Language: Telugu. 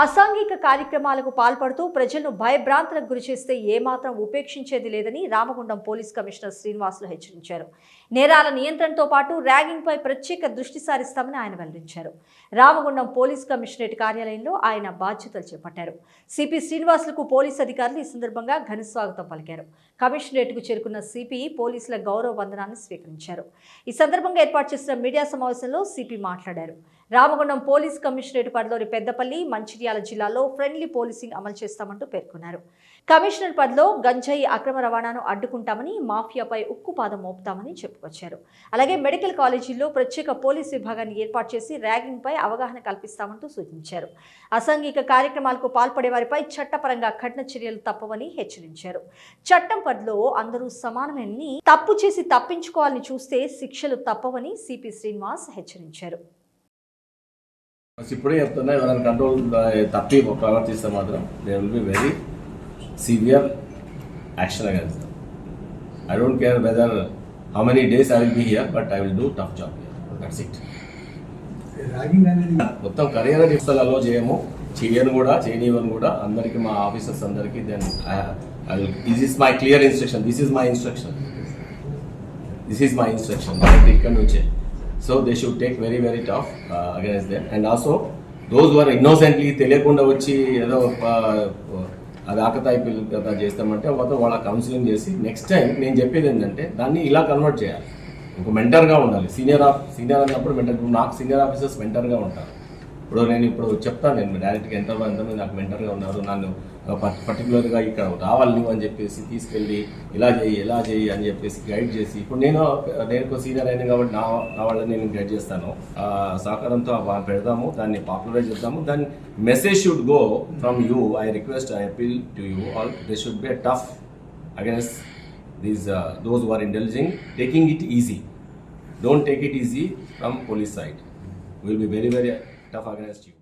అసాంఘిక కార్యక్రమాలకు పాల్పడుతూ ప్రజలను భయభ్రాంతులకు గురి చేస్తే ఏమాత్రం ఉపేక్షించేది లేదని రామగుండం పోలీస్ కమిషనర్ శ్రీనివాసులు హెచ్చరించారు. నేరాల నియంత్రణతో పాటు ర్యాగింగ్పై ప్రత్యేక దృష్టి సారిస్తామని ఆయన వెల్లడించారు. రామగుండం పోలీస్ కమిషనరేట్ కార్యాలయంలో ఆయన బాధ్యతలు చేపట్టారు. సిపి శ్రీనివాసులకు పోలీస్ అధికారులు ఈ సందర్భంగా ఘన స్వాగతం పలికారు. కమిషనరేట్కు చేరుకున్న సిపి పోలీసుల గౌరవ వందనాన్ని స్వీకరించారు. ఈ సందర్భంగా ఏర్పాటు చేసిన మీడియా సమావేశంలో సిపి మాట్లాడారు. రామగుండం పోలీస్ కమిషనరేట్ పరిధిలోని పెద్దపల్లి మంచిర్యాల జిల్లాలో ఫ్రెండ్లీ పోలీసింగ్ అమలు చేస్తామంటూ పేర్కొన్నారు. కమిషనర్ పరిధిలో గంజాయి అక్రమ రవాణాను అడ్డుకుంటామని మాఫియాపై ఉక్కుపాదం మోపుతామని చెప్పుకొచ్చారు. అలాగే మెడికల్ కాలేజీల్లో ప్రత్యేక పోలీస్ విభాగాన్ని ఏర్పాటు చేసి ర్యాగింగ్పై అవగాహన కల్పిస్తామంటూ సూచించారు. అసాంఘిక కార్యక్రమాలకు పాల్పడే వారిపై చట్టపరంగా కఠిన చర్యలు తప్పవని హెచ్చరించారు. చట్టం పరిధిలో అందరూ సమానమని తప్పు చేసి తప్పించుకోవాలని చూస్తే శిక్షలు తప్పవని సిపి శ్రీనివాస్ హెచ్చరించారు. ఇప్పుడే చెప్తున్నా ఎవరైనా కంట్రోల్ తప్పి ప్రవర్తిస్తే మాత్రం they will be very severe action against I don't care whether how many days I will be here but I will do tough job that's it మొత్తం కరియర్ డిస్టల్లో చేయము. చేయను కూడా చేయనివ్వను కూడా. అందరికీ మా ఆఫీసర్స్ అందరికీ then this is my clear instruction this is my instruction this is my instruction ఇక్కడ నుంచే so they should take very very tough against them and also those were innocently తెలియకుండా వచ్చి ఏదో అది ఆకతాయి పిల్లలు కదా చేస్తామంటే వాళ్ళతో వాళ్ళ కౌన్సిలింగ్ చేసి నెక్స్ట్ టైం నేను చెప్పేది ఏంటంటే దాన్ని ఇలా కన్వర్ట్ చేయాలి. ఒక మెంటర్గా ఉండాలి. సీనియర్ ఆఫ్ సీనియర్ అన్నప్పుడు మెంటర్ నాకు సీనియర్ ఆఫీసర్స్ మెంటర్గా ఉంటారు. ఇప్పుడు నేను ఇప్పుడు చెప్తాను నేను డైరెక్ట్గా ఎంత ఎంతమంది నాకు మెంటర్గా ఉన్నారు. నన్ను పర్టికులర్గా ఇక్కడ రావాలి నువ్వు అని చెప్పేసి తీసుకెళ్ళి ఇలా చేయి ఇలా చేయి అని చెప్పేసి గైడ్ చేసి ఇప్పుడు నేను నేను సీనియర్ అయినా కాబట్టి నా నా వాళ్ళని నేను గైడ్ చేస్తాను. సహకారంతో పెడదాము దాన్ని పాపులరైజ్ చేద్దాము. దాని message should go from you I request I appeal to you all they should be tough against these those those who taking it easy don't take it easy from police from will be very very da vaga.